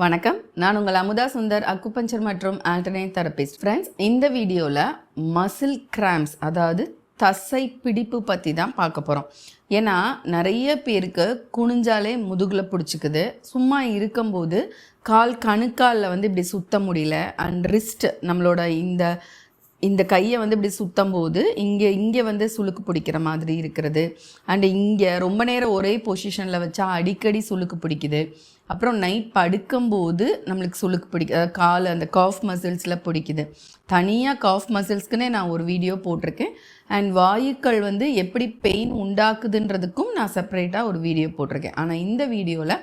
வணக்கம். நான் உங்கள் அமுதா சுந்தர் அக்குபஞ்சர் மற்றும் ஆல்டர்னேட் தெரபிஸ்ட் ஃப்ரெண்ட்ஸ் இந்த வீடியோவில் மசில் கிராம்ஸ் அதாவது தசை பிடிப்பு பற்றி தான் பார்க்க போகிறோம் ஏன்னா நிறைய பேருக்கு குனிஞ்சாலே முதுகில் பிடிச்சிக்குது. சும்மா இருக்கும்போது கால் கணுக்காலில் வந்து இப்படி சுத்த முடியல. அண்ட் ரிஸ்ட் நம்மளோட இந்த இந்த கையை வந்து இப்படி சுத்தம் போது இங்கே இங்கே வந்து சுளுக்கு பிடிக்கிற மாதிரி இருக்கிறது. அண்ட் இங்கே ரொம்ப நேரம் ஒரே பொசிஷனில் வச்சா அடிக்கடி சுளுக்கு பிடிக்குது. அப்புறம் நைட் படுக்கும்போது நம்மளுக்கு சுளுக்கு பிடிக்க அதாவது கால் அந்த காஃப் மசில்ஸில் பிடிக்குது. தனியாக காஃப் மசில்ஸ்க்குன்னே நான் ஒரு வீடியோ போட்டிருக்கேன். அண்ட் வாயுக்கள் வந்து எப்படி பெயின் உண்டாக்குதுன்றதுக்கும் நான் செப்பரேட்டாக ஒரு வீடியோ போட்டிருக்கேன். ஆனால் இந்த வீடியோவில்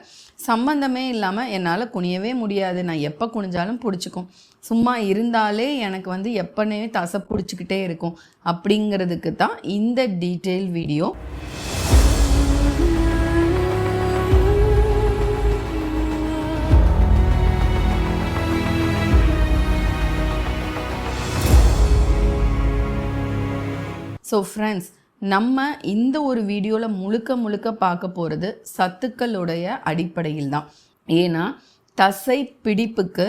சம்மந்தமே இல்லாமல் என்னால் குனியவே முடியாது. நான் எப்போ குனிஞ்சாலும் பிடிச்சிக்கும். சும்மா இருந்தாலே எனக்கு வந்து எப்பனே தசை பிடிச்சிக்கிட்டே இருக்கும். அப்படிங்கிறதுக்கு தான் இந்த டீட்டெயில் வீடியோ ஸோ ஃப்ரெண்ட்ஸ் நம்ம இந்த ஒரு வீடியோவில் முழுக்க முழுக்க பார்க்க போகிறது சத்துக்களுடைய அடிப்படையில் தான் ஏன்னா தசை பிடிப்புக்கு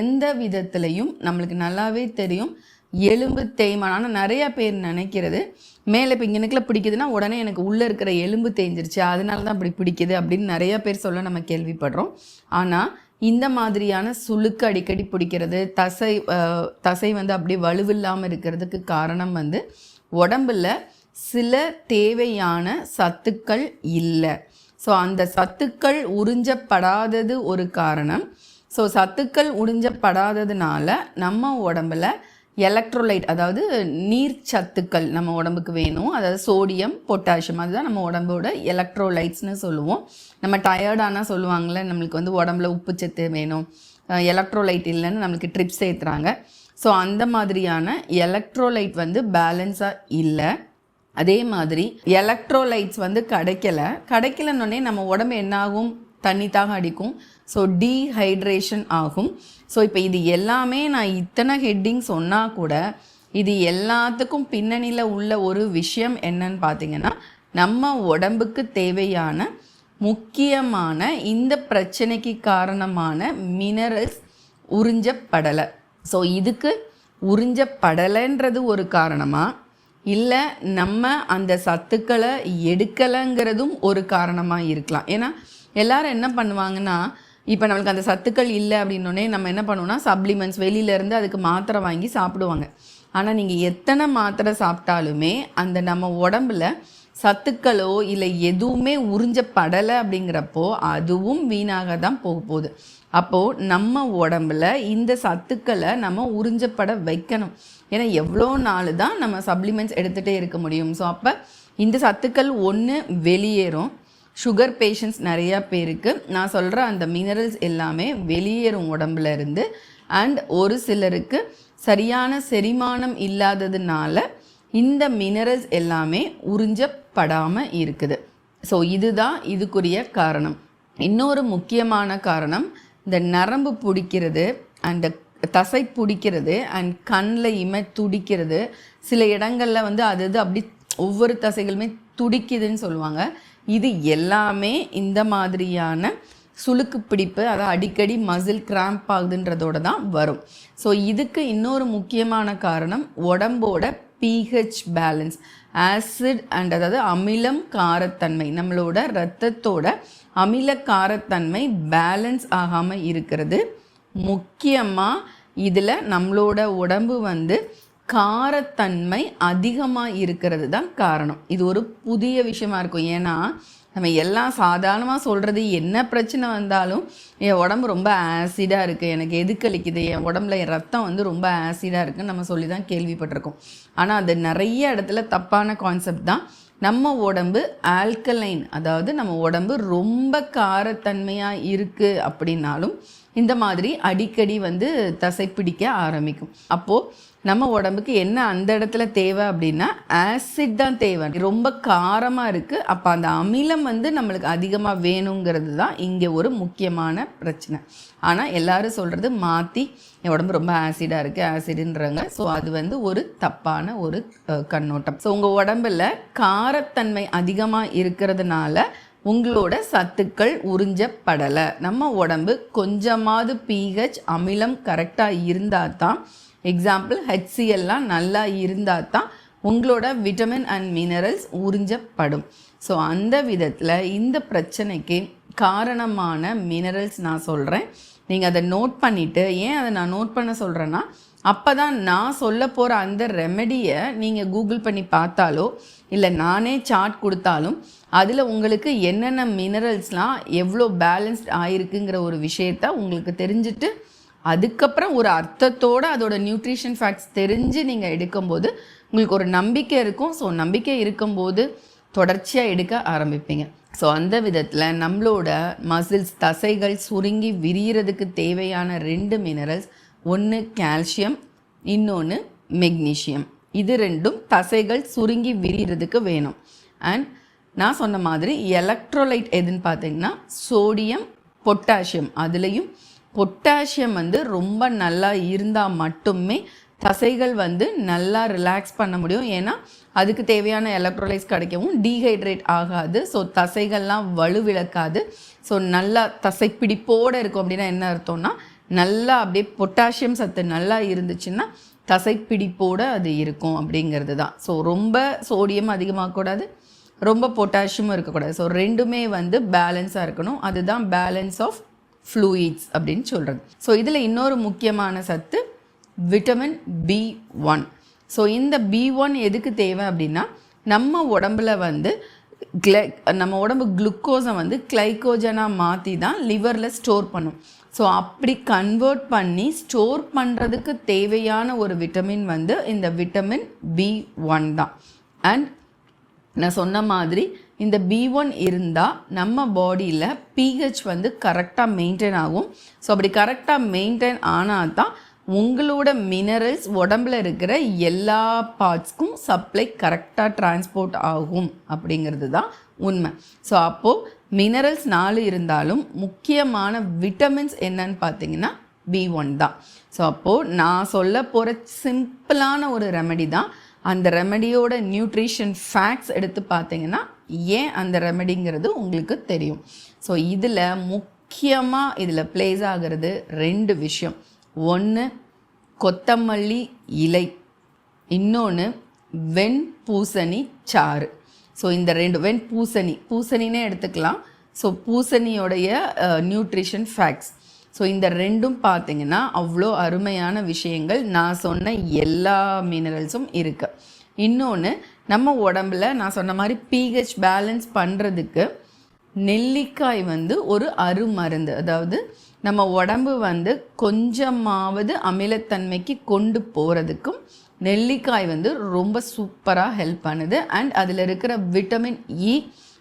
எந்த விதத்துலையும் நம்மளுக்கு நல்லாவே தெரியும். எலும்பு தேய்மானம் ஆனால் நிறையா பேர் நினைக்கிறது மேலே இப்போ இங்கனுக்குள்ள பிடிக்குதுன்னா உடனே எனக்கு உள்ளே இருக்கிற எலும்பு தேய்ஞ்சிருச்சு அதனால தான் அப்படி பிடிக்குது அப்படின்னு நிறையா பேர் சொல்ல நம்ம கேள்விப்படுறோம். ஆனால் இந்த மாதிரியான சுளுக்கு அடிக்கடி பிடிக்கிறது தசை தசை வந்து அப்படி வலுவில்லாமல் இருக்கிறதுக்கு காரணம் வந்து உடம்புல சில தேவையான சத்துக்கள் இல்லை. ஸோ அந்த சத்துக்கள் உறிஞ்சப்படாதது ஒரு காரணம். ஸோ சத்துக்கள் உறிஞ்சப்படாததுனால நம்ம உடம்புல எலக்ட்ரோலைட் அதாவது நீர் சத்துக்கள் நம்ம உடம்புக்கு வேணும். அதாவது சோடியம் பொட்டாசியம் அதுதான் நம்ம உடம்போட எலக்ட்ரோலைட்ஸ்னு சொல்லுவோம். நம்ம டயர்டானால் சொல்லுவாங்கள்ல நம்மளுக்கு வந்து உடம்புல உப்பு சத்து வேணும். எலக்ட்ரோலைட் இல்லைன்னு நம்மளுக்கு ட்ரிப்ஸ் ஏற்றுறாங்க ஸோ அந்த மாதிரியான எலக்ட்ரோலைட் வந்து பேலன்ஸாக இல்லை. அதே மாதிரி எலக்ட்ரோலைட்ஸ் வந்து கிடைக்கல. கிடைக்கலன்னொடனே நம்ம உடம்பு என்னாகும்? தண்ணி தாக அடிக்கும். ஸோ டீஹைட்ரேஷன் ஆகும். ஸோ இப்போ இது எல்லாமே நான் இத்தனை ஹெட்டிங் சொன்னால் கூட இது எல்லாத்துக்கும் பின்னணியில் உள்ள ஒரு விஷயம் என்னன்னு பார்த்தீங்கன்னா நம்ம உடம்புக்கு தேவையான முக்கியமான இந்த பிரச்சனைக்கு காரணமான மினரல்ஸ் உறிஞ்சப்படலை. ஸோ இதுக்கு உறிஞ்சப்படலைன்றது ஒரு காரணமாக இல்லை நம்ம அந்த சத்துக்களை எடுக்கலைங்கிறதும் ஒரு காரணமாக இருக்கலாம். ஏன்னா எல்லாரும் என்ன பண்ணுவாங்கன்னா இப்போ நம்மளுக்கு அந்த சத்துக்கள் இல்லை அப்படின்னோடனே நம்ம என்ன பண்ணுவோம்னா சப்ளிமெண்ட்ஸ் வெளியிலேருந்து அதுக்கு மாத்திரை வாங்கி சாப்பிடுவாங்க. ஆனால் நீங்கள் எத்தனை மாத்திரை சாப்பிட்டாலுமே அந்த நம்ம உடம்புல சத்துக்களோ இல்லை எதுவுமே உறிஞ்சப்படலை அப்படிங்கிறப்போ அதுவும் வீணாக தான் போக போகுது. அப்போது நம்ம உடம்புல இந்த சத்துக்களை நம்ம உறிஞ்சப்பட வைக்கணும். ஏன்னா எவ்வளோ நாள் தான் நம்ம சப்ளிமெண்ட்ஸ் எடுத்துகிட்டே இருக்க முடியும். ஸோ அப்போ இந்த சத்துக்கள் ஒன்று வெளியேறும். சுகர் பேஷண்ட்ஸ் நிறையா பேருக்கு நான் சொல்கிற அந்த மினரல்ஸ் எல்லாமே வெளியேறும் உடம்புல இருந்து அண்ட் ஒரு சிலருக்கு சரியான செரிமானம் இல்லாததுனால இந்த மினரல்ஸ் எல்லாமே உறிஞ்சப்படாமல் இருக்குது. ஸோ இதுதான் இதுக்குரிய காரணம். இன்னொரு முக்கியமான காரணம் இந்த நரம்பு பிடிக்கிறது அண்ட் தசை பிடிக்கிறது அண்ட் கண்ணில் இமை துடிக்கிறது. சில இடங்களில் வந்து அது இது அப்படி ஒவ்வொரு தசைகளுமே துடிக்குதுன்னு சொல்லுவாங்க. இது எல்லாமே இந்த மாதிரியான சுளுக்கு பிடிப்பு அதாவது அடிக்கடி மசில் கிராம்ப் ஆகுதுன்றதோட தான் வரும். ஸோ இதுக்கு இன்னொரு முக்கியமான காரணம் உடம்போட பிஹெச் பேலன்ஸ் ஆசிட் அண்ட் அதாவது அமிலம் காரத்தன்மை நம்மளோட இரத்தத்தோட அமில காரத்தன்மை பேலன்ஸ் ஆகாமல் இருக்கிறது. முக்கியமாக இதில் நம்மளோட உடம்பு வந்து காரத்தன்மை அதிகமாக இருக்கிறது தான் காரணம். இது ஒரு புதிய விஷயமா இருக்கும். ஏன்னா நம்ம எல்லாம் சாதாரணமாக சொல்கிறது என்ன பிரச்சனை வந்தாலும் என் உடம்பு ரொம்ப ஆசிடாக இருக்குது எனக்கு எதுக்களிக்குது என் உடம்புல என் ரத்தம் வந்து ரொம்ப ஆசிடாக இருக்குன்னு நம்ம சொல்லி தான் கேள்விப்பட்டிருக்கோம். ஆனால் அது நிறைய இடத்துல தப்பான கான்செப்ட் தான். நம்ம உடம்பு ஆல்கலைன் அதாவது நம்ம உடம்பு ரொம்ப காரத்தன்மையாக இருக்குது அப்படின்னாலும் இந்த மாதிரி அடிக்கடி வந்து தசை பிடிக்க ஆரம்பிக்கும். அப்போது நம்ம உடம்புக்கு என்ன அந்த இடத்துல தேவை அப்படின்னா ஆசிட் தான் தேவை. ரொம்ப காரமாக இருக்குது அப்போ அந்த அமிலம் வந்து நம்மளுக்கு அதிகமாக வேணுங்கிறது தான் இங்கே ஒரு முக்கியமான பிரச்சனை. ஆனால் எல்லாரும் சொல்கிறது மாற்றி என் உடம்பு ரொம்ப ஆசிடாக இருக்குது ஆசிடுன்றாங்க ஸோ அது வந்து ஒரு தப்பான ஒரு கண்ணோட்டம். ஸோ உங்கள் உடம்புல காரத்தன்மை அதிகமாக இருக்கிறதுனால உங்களோட சத்துக்கள் உறிஞ்சப்படலை. நம்ம உடம்பு கொஞ்சமாவது பிஹெச் அமிலம் கரெக்டாக இருந்தால் தான் எக்ஸாம்பிள் ஹெச்சிஎல்லாம் நல்லா இருந்தால் தான் உங்களோட விட்டமின் அண்ட் மினரல்ஸ் உறிஞ்சப்படும். ஸோ அந்த விதத்தில் இந்த பிரச்சனைக்கு காரணமான மினரல்ஸ் நான் சொல்கிறேன் நீங்கள் அதை நோட் பண்ணிவிட்டு ஏன் அதை நான் நோட் பண்ண சொல்கிறேன்னா அப்போ தான் நான் சொல்ல போகிற அந்த ரெமெடியை நீங்கள் கூகுள் பண்ணி பார்த்தாலோ இல்லை நானே சார்ட் கொடுத்தாலும் அதில் உங்களுக்கு என்னென்ன மினரல்ஸ்லாம் எவ்வளோ பேலன்ஸ்ட் ஆயிருக்குங்கிற ஒரு விஷயத்த உங்களுக்கு தெரிஞ்சுட்டு அதுக்கப்புறம் ஒரு அர்த்தத்தோடு அதோட நியூட்ரிஷன் ஃபேக்ட்ஸ் தெரிஞ்சு நீங்கள் எடுக்கும்போது உங்களுக்கு ஒரு நம்பிக்கை இருக்கும். ஸோ நம்பிக்கை இருக்கும்போது தொடர்ச்சியாக எடுக்க ஆரம்பிப்பீங்க. ஸோ அந்த விதத்தில் நம்மளோட மசில்ஸ் தசைகள் சுருங்கி விரியறதுக்கு தேவையான ரெண்டு மினரல்ஸ் ஒன்று கால்சியம் இன்னொன்று மெக்னீஷியம் இது ரெண்டும் தசைகள் சுருங்கி விரியறதுக்கு வேணும். அண்ட் நான் சொன்ன மாதிரி எலக்ட்ரோலைட் எதுன்னு பார்த்தீங்கன்னா சோடியம் பொட்டாசியம் அதுலேயும் பொட்டாசியம் வந்து ரொம்ப நல்லா இருந்தால் மட்டுமே தசைகள் வந்து நல்லா ரிலாக்ஸ் பண்ண முடியும். ஏன்னா அதுக்கு தேவையான எலக்ட்ரோலைட்ஸ் கிடைக்கவும் டீஹைட்ரேட் ஆகாது. ஸோ தசைகள்லாம் வலுவிழக்காது ஸோ நல்லா தசைப்பிடிப்போடு இருக்கும் அப்படின்னா என்ன அர்த்தம்னா நல்லா அப்படியே பொட்டாசியம் சத்து நல்லா இருந்துச்சுன்னா தசைப்பிடிப்போடு அது இருக்கும் அப்படிங்கிறது தான். ஸோ ரொம்ப சோடியம் அதிகமாகக்கூடாது ரொம்ப பொட்டாசியமும் இருக்கக்கூடாது. ஸோ ரெண்டுமே வந்து பேலன்ஸாக இருக்கணும். அதுதான் பேலன்ஸ் ஆஃப் ஃப்ளூயிட்ஸ் அப்படின்னு சொல்கிறது ஸோ இதில் இன்னொரு முக்கியமான சத்து விட்டமின் பி ஒன் ஸோ இந்த பி ஒன் எதுக்கு தேவை அப்படின்னா நம்ம உடம்புல வந்து கிளை நம்ம உடம்பு குளுக்கோஸை வந்து கிளைக்கோஜனாக மாற்றி தான் லிவரில் ஸ்டோர் பண்ணும். ஸோ அப்படி கன்வெர்ட் பண்ணி ஸ்டோர் பண்ணுறதுக்கு தேவையான ஒரு விட்டமின் வந்து இந்த விட்டமின் பி ஒன் தான். அண்ட் நான் சொன்ன மாதிரி இந்த பி ஒன் இருந்தால் நம்ம பாடியில் பிஹெச் வந்து கரெக்டாக மெயின்டைன் ஆகும். ஸோ அப்படி கரெக்டாக மெயின்டைன் ஆனால் தான் உங்களோட மினரல்ஸ் உடம்புல இருக்கிற எல்லா பார்ட்ஸ்க்கும் சப்ளை கரெக்டாக டிரான்ஸ்போர்ட் ஆகும் அப்படிங்கிறது தான் உண்மை. ஸோ அப்போது மினரல்ஸ் நாலு இருந்தாலும் முக்கியமான விட்டமின்ஸ் என்னன்னு பார்த்தீங்கன்னா பி ஒன் தான். ஸோ அப்போது நான் சொல்ல போகிற சிம்பிளான ஒரு ரெமெடி தான். அந்த ரெமெடியோட நியூட்ரிஷன் ஃபேக்ட்ஸ் எடுத்து பார்த்தீங்கன்னா ஏன் அந்த ரெமெடிங்கிறது உங்களுக்கு தெரியும். ஸோ இதில் முக்கியமாக இதில் ப்ளேஸ் ஆகிறது ரெண்டு விஷயம். ஒன்று கொத்தமல்லி இலை. இன்னொன்று வெண் பூசணி சாறு. ஸோ இந்த ரெண்டு வெண் பூசணி பூசணினே எடுத்துக்கலாம். ஸோ பூசணியோடைய நியூட்ரிஷன் ஃபேக்ட்ஸ் ஸோ இந்த ரெண்டும் பார்த்தீங்கன்னா அவ்வளோ அருமையான விஷயங்கள். நான் சொன்ன எல்லா மினரல்ஸும் இருக்குது இன்னொன்று நம்ம உடம்புல நான் சொன்ன மாதிரி பிஹெச் பேலன்ஸ் பண்ணுறதுக்கு நெல்லிக்காய் வந்து ஒரு அருமருந்து. அதாவது நம்ம உடம்பு வந்து கொஞ்சமாவது அமிலத்தன்மைக்கு கொண்டு போகிறதுக்கும் நெல்லிக்காய் வந்து ரொம்ப சூப்பராக ஹெல்ப் பண்ணுது. அண்ட் அதில் இருக்கிற விட்டமின் இ e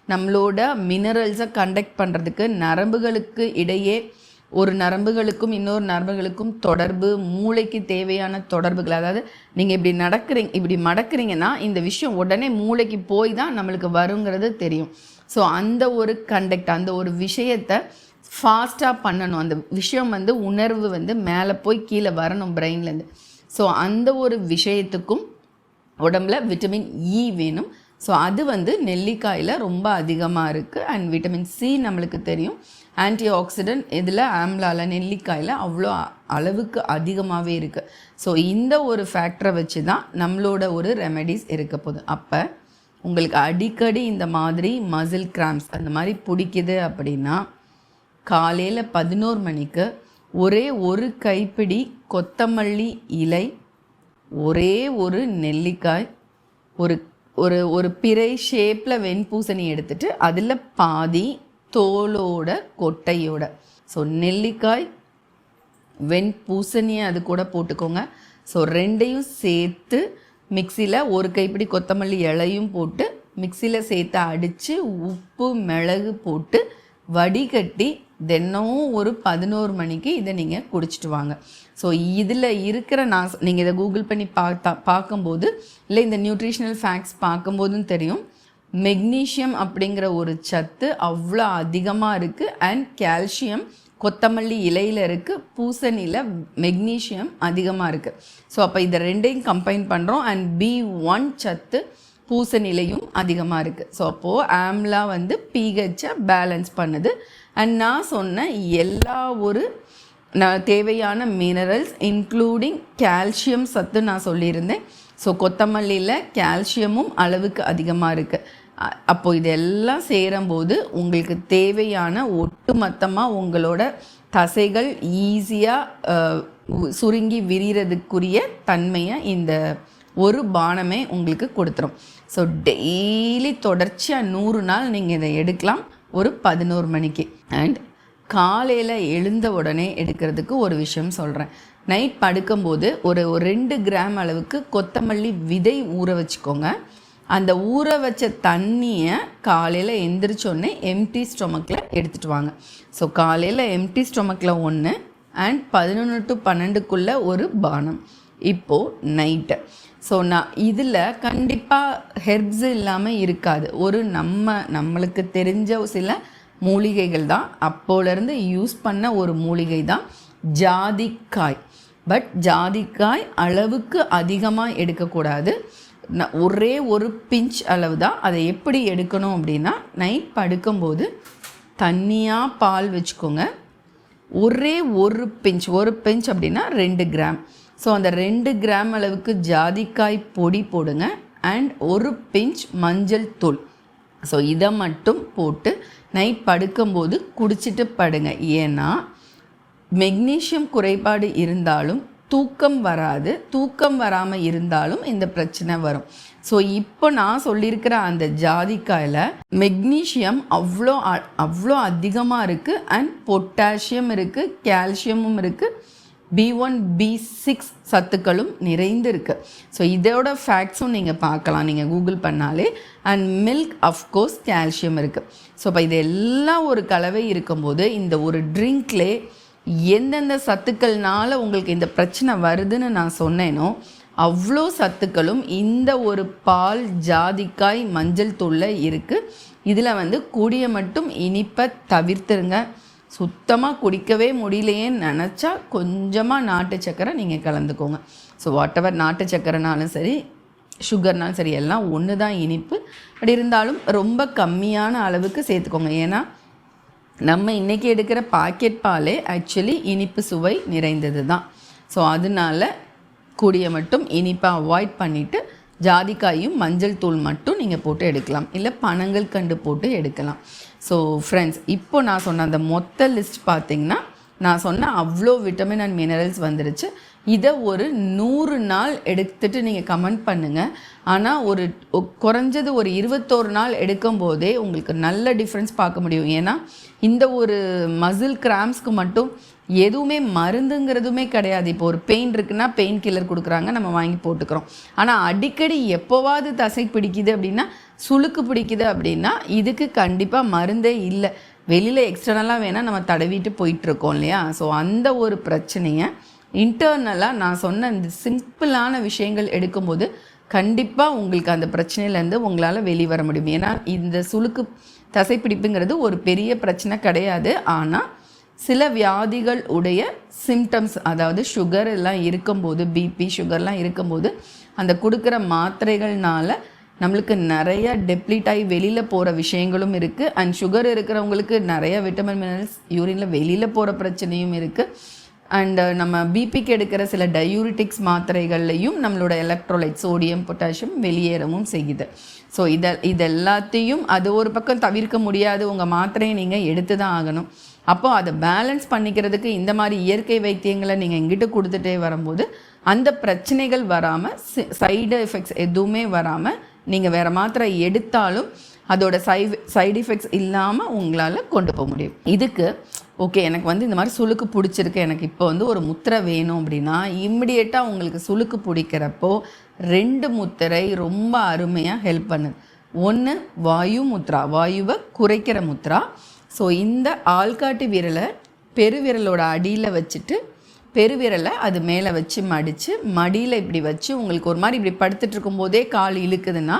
நம்மளோட மினரல்ஸை கண்டக்ட் பண்ணுறதுக்கு நரம்புகளுக்கு இடையே ஒரு நரம்புகளுக்கும் இன்னொரு நரம்புகளுக்கும் தொடர்பு மூளைக்கு தேவையான தொடர்புகள். அதாவது நீங்கள் இப்படி நடக்கிறீங்க இப்படி மடக்கிறீங்கன்னா இந்த விஷயம் உடனே மூளைக்கு போய் தான் நம்மளுக்கு வருங்கிறது தெரியும். ஸோ அந்த ஒரு கண்டக்ட் அந்த ஒரு விஷயத்தை ஃபாஸ்ட்டாக பண்ணணும். அந்த விஷயம் வந்து உணர்வு வந்து மேலே போய் கீழே வரணும் பிரெயின்லேருந்து ஸோ அந்த ஒரு விஷயத்துக்கும் உடம்புல விட்டமின் இ e வேணும். ஸோ அது வந்து நெல்லிக்காயில் ரொம்ப அதிகமாக இருக்குது அண்ட் விட்டமின் சி நம்மளுக்கு தெரியும். ஆன்டி ஆக்சிடென்ட் இதில் ஆம்லாவில் நெல்லிக்காயில் அவ்வளோ அளவுக்கு அதிகமாகவே இருக்குது ஸோ இந்த ஒரு ஃபேக்டரை வச்சு தான் நம்மளோட ஒரு ரெமெடிஸ் இருக்க போகுது. அப்போ உங்களுக்கு அடிக்கடி இந்த மாதிரி மசில் கிராம்ஸ் அந்த மாதிரி பிடிக்குது அப்படின்னா காலையில் பதினோரு மணிக்கு ஒரே ஒரு கைப்பிடி கொத்தமல்லி இலை ஒரே ஒரு நெல்லிக்காய் ஒரு ஒரு ஒரு பிறை ஷேப்பில் வெண்பூசணி எடுத்துகிட்டு அதில் பாதி தோலோட கொட்டையோட. ஸோ நெல்லிக்காய் வெண்பூசணியை அது கூட போட்டுக்கோங்க. ஸோ ரெண்டையும் சேர்த்து மிக்சியில் ஒரு கைப்பிடி கொத்தமல்லி இலையும் போட்டு மிக்சியில் சேர்த்து அடித்து உப்பு மிளகு போட்டு வடிகட்டி தினமும் ஒரு பதினோரு மணிக்கு இதை நீங்கள் குடிச்சிட்டு வாங்க. ஸோ இதில் இருக்கிற நான் நீங்கள் இதை கூகுள் பண்ணி பார்த்தா பார்க்கும்போது இல்லை இந்த நியூட்ரிஷனல் ஃபேக்ட்ஸ் பார்க்கும்போதும் தெரியும். மெக்னீஷியம் அப்படிங்கிற ஒரு சத்து அவ்வளோ அதிகமாக இருக்குது அண்ட் கால்சியம் கொத்தமல்லி இலையில் இருக்குது பூசணியில் மெக்னீஷியம் அதிகமாக இருக்குது ஸோ அப்போ இதை ரெண்டையும் கம்பைன் பண்ணுறோம் அண்ட் பி ஒன் சத்து பூசணிலையும் அதிகமாக இருக்குது ஸோ அப்போது ஆம்லா வந்து பிஹெச்சை பேலன்ஸ் பண்ணுது. அண்ட் நான் சொன்ன எல்லா ஒரு தேவையான மினரல்ஸ் இன்க்ளூடிங் கால்சியம் சத்து நான் சொல்லியிருந்தேன். ஸோ கொத்தமல்லியில் கால்சியமும் அளவுக்கு அதிகமாக இருக்குது அப்போது இதெல்லாம் சேரும்போது உங்களுக்கு தேவையான ஒட்டுமொத்தமாக உங்களோட தசைகள் ஈஸியாக சுருங்கி விரிகிறதுக்குரிய தன்மையை இந்த ஒரு பானமே உங்களுக்கு கொடுத்துரும். ஸோ டெய்லி தொடர்ச்சியாக நூறு நாள் நீங்கள் இதை எடுக்கலாம். ஒரு பதினோரு மணிக்கு. அண்ட் காலையில் எழுந்த உடனே எடுக்கிறதுக்கு ஒரு விஷயம் சொல்கிறேன் நைட் படுக்கும்போது ஒரு ஒரு ரெண்டு கிராம் அளவுக்கு கொத்தமல்லி விதை ஊற வச்சுக்கோங்க. அந்த ஊற வச்ச தண்ணியை காலையில் எந்திரிச்சோடனே எம்டி ஸ்டொமக்கில் எடுத்துகிட்டு வாங்க. ஸோ காலையில் எம்டி ஸ்டொமக்கில் ஒன்று அண்ட் பதினொன்று டு பன்னெண்டுக்குள்ளே ஒரு பானம். இப்போது நைட்டு ஸோ நான் இதில் கண்டிப்பாக ஹெர்ப்ஸ் இல்லாமல் இருக்காது. ஒரு நம்ம நம்மளுக்கு தெரிஞ்ச சில மூலிகைகள் தான். அப்போலேருந்து யூஸ் பண்ண ஒரு மூலிகை தான் ஜாதிக்காய். பட் ஜாதிக்காய் அளவுக்கு அதிகமாக எடுக்கக்கூடாது. நான் ஒரே ஒரு பிஞ்ச் அளவு தான் அதை எப்படி எடுக்கணும் அப்படின்னா நைட் படுக்கும்போது தண்ணியாக பால் வச்சுக்கோங்க. ஒரே ஒரு பிஞ்ச் ஒரு பிஞ்ச் அப்படின்னா ரெண்டு கிராம். ஸோ அந்த ரெண்டு கிராம் அளவுக்கு ஜாதிக்காய் பொடி போடுங்க. அண்ட் ஒரு பிஞ்ச் மஞ்சள் தூள். ஸோ இதை மட்டும் போட்டு நைட் படுக்கும்போது குடிச்சிட்டு படுங்க. ஏன்னா மெக்னீஷியம் குறைபாடு இருந்தாலும் தூக்கம் வராது. தூக்கம் வராமல் இருந்தாலும் இந்த பிரச்சனை வரும். ஸோ இப்போ நான் சொல்லியிருக்கிற அந்த ஜாதிக்காயில் மெக்னீஷியம் அவ்வளோ அ- அவ்வளோ அதிகமாக இருக்குது அண்ட் பொட்டாசியம் இருக்குது கால்சியமும் இருக்குது பி ஒன் பி சிக்ஸ் சத்துக்களும் நிறைந்துருக்கு ஸோ இதோட ஃபேக்ட்ஸும் நீங்கள் பார்க்கலாம். நீங்கள் கூகுள் பண்ணாலே. And milk of course calcium இருக்குது ஸோ இப்போ இது எல்லாம் ஒரு கலவை இருக்கும்போது இந்த ஒரு ட்ரிங்க்லே எந்தெந்த சத்துக்கள்னால உங்களுக்கு இந்த பிரச்சனை வருதுன்னு நான் சொன்னேனோ அவ்வளோ சத்துக்களும் இந்த ஒரு பால் ஜாதிக்காய் மஞ்சள் தூளில் இருக்குது இதில் வந்து கூடிய மட்டும் இனிப்பை தவிர்த்துருங்க. சுத்தமாக குடிக்கவே முடியலையேன்னு நினச்சா கொஞ்சமாக நாட்டு சக்கரை நீங்கள் கலந்துக்கோங்க. ஸோ வாட் எவர் நாட்டு சக்கரைனாலும் சரி சுகர்னாலும் சரி எல்லாம் ஒன்று தான் இனிப்பு. அப்படி இருந்தாலும் ரொம்ப கம்மியான அளவுக்கு சேர்த்துக்கோங்க. ஏன்னா நம்ம இன்றைக்கி எடுக்கிற பாக்கெட் பாலே ஆக்சுவலி இனிப்பு சுவை நிறைந்தது தான் ஸோ அதனால கூடிய மட்டும் இனிப்பை அவாய்ட் பண்ணிவிட்டு ஜாதிக்காயும் மஞ்சள் தூள் மட்டும் நீங்கள் போட்டு எடுக்கலாம். இல்லை பனங்கள் கண்டு போட்டு எடுக்கலாம். ஸோ ஃப்ரெண்ட்ஸ் இப்போ நான் சொன்ன அந்த மொத்த லிஸ்ட் பார்த்திங்கன்னா நான் சொன்ன அவ்வளோ விட்டமின் அண்ட் மினரல்ஸ் வந்துருச்சு. இதை ஒரு நூறு நாள் எடுத்துட்டு நீங்கள் கமெண்ட் பண்ணுங்கள் ஆனால் ஒரு குறைஞ்சது ஒரு இருபத்தோரு நாள் எடுக்கும் போதே உங்களுக்கு நல்ல டிஃப்ரென்ஸ் பார்க்க முடியும். ஏன்னா இந்த ஒரு மசில் கிராம்ஸ்க்கு மட்டும் எதுவுமே மருந்துங்கிறதுமே கிடையாது. இப்போ ஒரு பெயின் இருக்குன்னா பெயின் கில்லர் கொடுக்குறாங்க நம்ம வாங்கி போட்டுக்கிறோம். ஆனால் அடிக்கடி எப்போவாது தசை பிடிக்குது அப்படின்னா சுளுக்கு பிடிக்குது அப்படின்னா இதுக்கு கண்டிப்பாக மருந்தே இல்லை. வெளியில் எக்ஸ்டர்னலாக வேணால் நம்ம தடவிட்டு போயிட்டுருக்கோம் இல்லையா? ஸோ அந்த ஒரு பிரச்சனையை இன்டர்னலாக நான் சொன்ன இந்த சிம்பிளான விஷயங்கள் எடுக்கும்போது கண்டிப்பாக உங்களுக்கு அந்த பிரச்சனையிலேருந்து உங்களால் வெளியே வர முடியும். ஏன்னா இந்த சுழுக்கு தசைப்பிடிப்புங்கிறது ஒரு பெரிய பிரச்சனை கிடையாது. ஆனால் சில வியாதிகள் உடைய சிம்டம்ஸ் அதாவது சுகர் எல்லாம் இருக்கும்போது பிபி சுகர்லாம் இருக்கும்போது அந்த கொடுக்குற மாத்திரைகள்னால நம்மளுக்கு நிறைய டெப்ளீட் ஆகி வெளியில் போகிற விஷயங்களும் இருக்குது அண்ட் சுகர் இருக்கிறவங்களுக்கு நிறைய விட்டமின் மினரல்ஸ் யூரினில் வெளியில் போகிற பிரச்சனையும் இருக்குது அண்டு uh, நம்ம பிபிக்கு எடுக்கிற சில டயூரிட்டிக்ஸ் மாத்திரைகள்லையும் நம்மளோட எலக்ட்ரோலைட் சோடியம் பொட்டாசியம் வெளியேறவும் செய்யுது. ஸோ இதை இது எல்லாத்தையும் அது ஒரு பக்கம் தவிர்க்க முடியாது. உங்கள் மாத்திரையை நீங்கள் எடுத்து தான் ஆகணும். அப்போது அதை பேலன்ஸ் பண்ணிக்கிறதுக்கு இந்த மாதிரி இயற்கை வைத்தியங்களை நீங்கள் எங்கிட்ட கொடுத்துட்டே வரும்போது அந்த பிரச்சனைகள் வராமல் சைடு எஃபெக்ட்ஸ் எதுவுமே வராமல் நீங்கள் வேறு மாத்திரை எடுத்தாலும் அதோட சை சைடு எஃபெக்ட்ஸ் இல்லாமல் உங்களால் கொண்டு போக முடியும். இதுக்கு ஓகே எனக்கு வந்து இந்த மாதிரி சுளுக்கு பிடிச்சிருக்கு எனக்கு இப்போ வந்து ஒரு முத்திரை வேணும் அப்படின்னா இம்மிடியேட்டாக உங்களுக்கு சுளுக்கு பிடிக்கிறப்போ ரெண்டு முத்திரை ரொம்ப அருமையாக ஹெல்ப் பண்ணுது. ஒன்று வாயு முத்ரா வாயுவை குறைக்கிற முத்ரா ஸோ இந்த ஆள்காட்டு விரலை பெருவிரலோட அடியில் வச்சுட்டு பெருவிரலை அது மேலே வச்சு மடித்து மடியில் இப்படி வச்சு உங்களுக்கு ஒரு மாதிரி இப்படி படுத்துட்டு இருக்கும்போதே கால் இழுக்குதுன்னா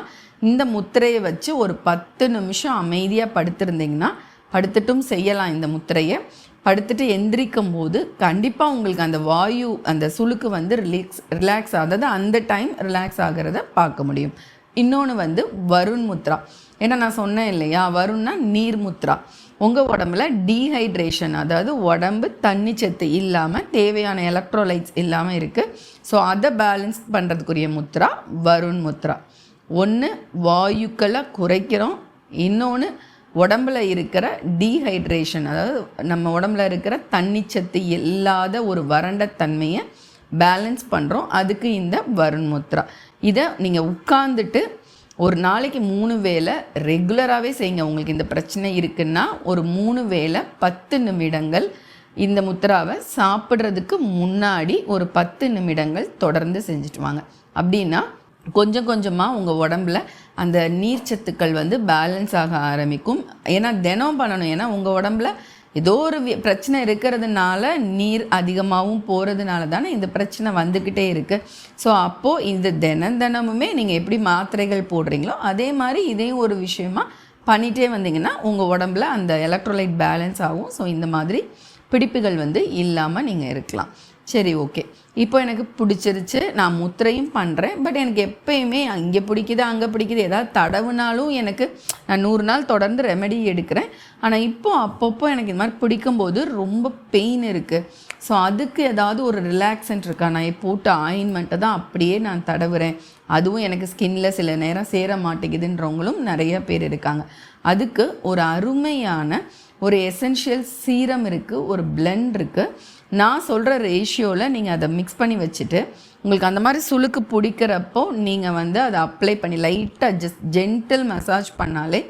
இந்த முத்திரையை வச்சு ஒரு பத்து நிமிஷம் அமைதியாக படுத்திருந்தீங்கன்னா படுத்துட்டும் செய்யலாம் இந்த முத்திரையை. படுத்துட்டு எந்திரிக்கும் போது கண்டிப்பாக உங்களுக்கு அந்த வாயு அந்த சுளுக்கு வந்து ரிலீக்ஸ் ரிலாக்ஸ் ஆகிறது அந்த டைம் ரிலாக்ஸ் ஆகிறத பார்க்க முடியும். இன்னொன்று வந்து வருண் முத்ரா. ஏன்னா நான் சொன்னேன் இல்லையா வருண்னா நீர் முத்ரா. உங்கள் உடம்புல டீஹைட்ரேஷன் அதாவது உடம்பு தண்ணி சத்து இல்லாமல் தேவையான எலக்ட்ரோலைட்ஸ் இல்லாமல் இருக்குது ஸோ அதை பேலன்ஸ் பண்ணுறதுக்குரிய முத்ரா வருண் முத்ரா. ஒன்று வாயுக்களை குறைக்கிறோம் இன்னொன்று உடம்புல இருக்கிற டீஹைட்ரேஷன் அதாவது நம்ம உடம்புல இருக்கிற தண்ணிச்சத்து இல்லாத ஒரு வறண்ட தன்மையை பேலன்ஸ் பண்ணுறோம் அதுக்கு இந்த வருண் முத்ரா. இதை நீங்கள் உட்காந்துட்டு ஒரு நாளைக்கு மூணு வேளை ரெகுலராகவே செய்யுங்க. உங்களுக்கு இந்த பிரச்சனை இருக்குன்னா ஒரு மூணு வேளை பத்து நிமிடங்கள் இந்த முத்ராவை சாப்பிட்றதுக்கு முன்னாடி ஒரு பத்து நிமிடங்கள் தொடர்ந்து செஞ்சுட்டு வாங்க. அப்படின்னா கொஞ்சம் கொஞ்சமாக உங்கள் உடம்புல அந்த நீர்ச்சத்துக்கள் வந்து பேலன்ஸ் ஆக ஆரம்பிக்கும். ஏன்னா தினம் பண்ணணும். ஏன்னா உங்கள் உடம்புல ஏதோ ஒரு பிரச்சனை இருக்கிறதுனால நீர் அதிகமாகவும் போகிறதுனால தானே இந்த பிரச்சனை வந்துக்கிட்டே இருக்குது ஸோ அப்போது இந்த தினம் தினமுமே நீங்கள் எப்படி மாத்திரைகள் போடுறீங்களோ அதே மாதிரி இதையும் ஒரு விஷயமா பண்ணிகிட்டே வந்தீங்கன்னா உங்கள் உடம்புல அந்த எலக்ட்ரோலைட் பேலன்ஸ் ஆகும். ஸோ இந்த மாதிரி பிடிப்புகள் வந்து இல்லாமல் நீங்கள் இருக்கலாம். சரி ஓகே இப்போ எனக்கு பிடிச்சிருச்சு. நான் முத்திரையும் பண்ணுறேன் பட் எனக்கு எப்பயுமே அங்கே பிடிக்குது அங்கே பிடிக்குது. ஏதாவது தடவுனாலும் எனக்கு நான் நூறு நாள் தொடர்ந்து ரெமெடி எடுக்கிறேன். ஆனால் இப்போ அப்பப்போ எனக்கு இந்த மாதிரி பிடிக்கும்போது ரொம்ப பெயின் இருக்குது ஸோ அதுக்கு ஏதாவது ஒரு ரிலாக்ஸன்ட் இருக்கா? நான் போட்ட ஆயின்மெண்ட்டை தான் அப்படியே நான் தடவுறேன். அதுவும் எனக்கு ஸ்கின்ல சில நேரம் சேர மாட்டேங்குதுன்றவங்களும் நிறைய பேர் இருக்காங்க. அதுக்கு ஒரு அருமையான ஒரு எசென்ஷியல் சீரம் இருக்குது ஒரு பிளெண்ட் இருக்குது நான் சொல்கிற ரேஷியோவில் நீங்கள் அதை மிக்ஸ் பண்ணி வச்சுட்டு உங்களுக்கு அந்த மாதிரி சுளுக்கு பிடிக்கிறப்போ நீங்கள் வந்து அதை அப்ளை பண்ணி லைட்டாக ஜஸ்ட் ஜென்டில் மசாஜ் பண்ணாலே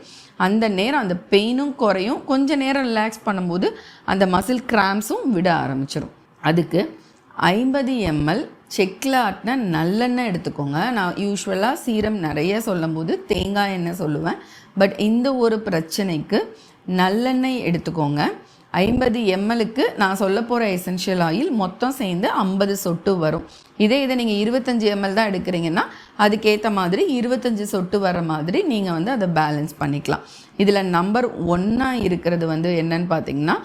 அந்த நேரம் அந்த பெயினும் குறையும். கொஞ்சம் நேரம் ரிலாக்ஸ் பண்ணும்போது அந்த மசில் கிராம்ஸும் விட ஆரம்பிச்சிடும் அதுக்கு ஐம்பது எம்எல் செக்கில் ஆட்டின நல்லெண்ணெய் எடுத்துக்கோங்க. நான் யூஸ்வலாக சீரம் நிறைய சொல்லும்போது தேங்காய் எண்ணெய் சொல்லுவேன். பட் இந்த ஒரு பிரச்சனைக்கு நல்லெண்ணெய் எடுத்துக்கோங்க. ஐம்பது எம்எலுக்கு நான் சொல்ல போகிற எசென்ஷியல் ஆயில் மொத்தம் சேர்ந்து ஐம்பது சொட்டு வரும். இதே இதை நீங்கள் இருபத்தஞ்சி எம்எல் தான் எடுக்கிறீங்கன்னா அதுக்கேற்ற மாதிரி இருபத்தஞ்சி சொட்டு வர மாதிரி நீங்கள் வந்து அதை பேலன்ஸ் பண்ணிக்கலாம். இதில் நம்பர் ஒன்றா இருக்கிறது வந்து என்னன்னு பார்த்தீங்கன்னா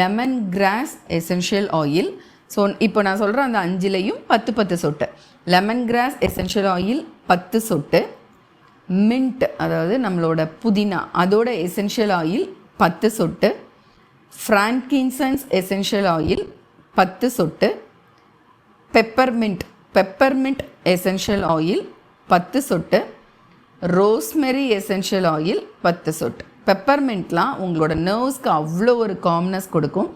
lemon grass essential oil so இப்போ நான் சொல்கிற அந்த அஞ்சுலேயும் பத்து பத்து சொட்டு. லெமன் கிராஸ் எசென்ஷியல் ஆயில் பத்து சொட்டு. மின்ட் அதாவது நம்மளோட புதினா அதோட எசென்ஷியல் ஆயில் பத்து சொட்டு ஃப்ரான்கின்சன்ஸ் எசென்ஷியல் ஆயில் பத்து சொட்டு பெப்பர்மின்ட் பெப்பர்மின்ட் எசென்ஷியல் ஆயில் பத்து சொட்டு ரோஸ்மெரி எசென்ஷியல் ஆயில் பத்து சொட்டு. பெப்பர்மின்ட்லாம் உங்களோட நர்வ்ஸ்க்கு அவ்வளோ ஒரு காம்னஸ் கொடுக்கும்.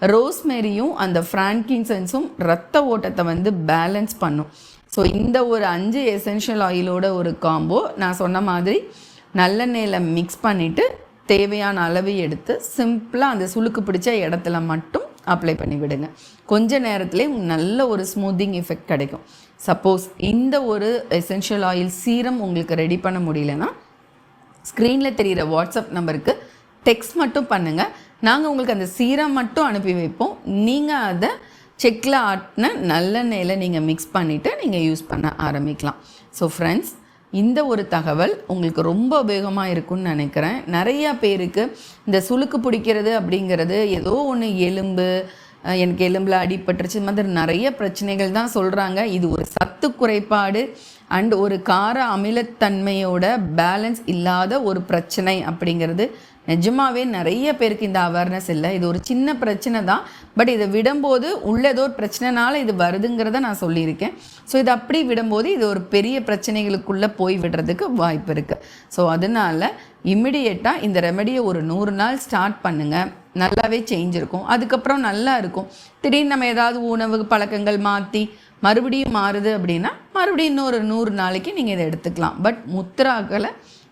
ரோஸ்மெரியும் அந்த ஃப்ரான்கின்சன்ஸும் ரத்த ஓட்டத்தை வந்து பேலன்ஸ் பண்ணும். ஸோ இந்த ஒரு அஞ்சு எசென்ஷியல் ஆயிலோட ஒரு காம்போ நான் சொன்ன மாதிரி நல்லெண்ணெயில் மிக்ஸ் பண்ணிவிட்டு தேவையான அளவு எடுத்து சிம்பிளாக அந்த சுளுக்கு பிடிச்ச இடத்துல மட்டும் அப்ளை பண்ணி விடுங்க. கொஞ்ச நேரத்துலேயே நல்ல ஒரு ஸ்மூத்திங் எஃபெக்ட் கிடைக்கும். சப்போஸ் இந்த ஒரு எசென்ஷியல் ஆயில் சீரம் உங்களுக்கு ரெடி பண்ண முடியலன்னா ஸ்க்ரீனில் தெரிகிற வாட்ஸ்அப் நம்பருக்கு டெக்ஸ்ட் மட்டும் பண்ணுங்கள் நாங்கள் உங்களுக்கு அந்த சீரம் மட்டும் அனுப்பி வைப்போம். நீங்கள் அதை செக்கில் ஆட்டின நல்லெண்ணெயில் நீங்கள் மிக்ஸ் பண்ணிவிட்டு நீங்கள் யூஸ் பண்ண ஆரம்பிக்கலாம். ஸோ ஃப்ரெண்ட்ஸ் இந்த ஒரு தகவல் உங்களுக்கு ரொம்ப உபயோகமாக இருக்கும்னு நினைக்கிறேன். நிறையா பேருக்கு இந்த சுளுக்கு பிடிக்கிறது அப்படிங்கிறது ஏதோ ஒன்று எலும்பு எனக்கு எலும்பில் அடிபட்டுருச்சு மாதிரி நிறைய பிரச்சனைகள் தான் சொல்கிறாங்க இது ஒரு சத்து குறைபாடு அண்ட் ஒரு கார அமிலத்தன்மையோட பேலன்ஸ் இல்லாத ஒரு பிரச்சனை அப்படிங்கிறது நிஜமாவே நிறைய பேருக்கு இந்த அவேர்னஸ் இல்லை. இது ஒரு சின்ன பிரச்சனை தான். பட் இதை விடும்போது உள்ள ஏதோ ஒரு பிரச்சனைனால இது வருதுங்கிறத நான் சொல்லியிருக்கேன். ஸோ இது அப்படி விடும்போது இது ஒரு பெரிய பிரச்சனைகளுக்குள்ளே போய் விடுறதுக்கு வாய்ப்பு இருக்குது ஸோ அதனால் இம்மிடியேட்டாக இந்த ரெமெடியை ஒரு நூறு நாள் ஸ்டார்ட் பண்ணுங்கள் நல்லாவே சேஞ்ச் இருக்கும். அதுக்கப்புறம் நல்லா இருக்கும். திடீர்னு நம்ம ஏதாவது உணவு பழக்கங்கள் மாற்றி மறுபடியும் மாறுது அப்படின்னா மறுபடியும் இன்னொரு நூறு நாளைக்கு நீங்கள் இதை எடுத்துக்கலாம். பட் முத்திராக்களை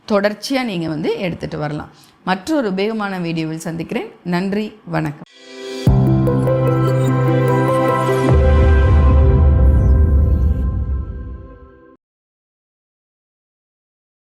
தொடர்ச்சியாக நீங்கள் வந்து எடுத்துகிட்டு வரலாம். மற்றொரு உபயோகமான வீடியோவில் சந்திக்கிறேன். நன்றி வணக்கம்.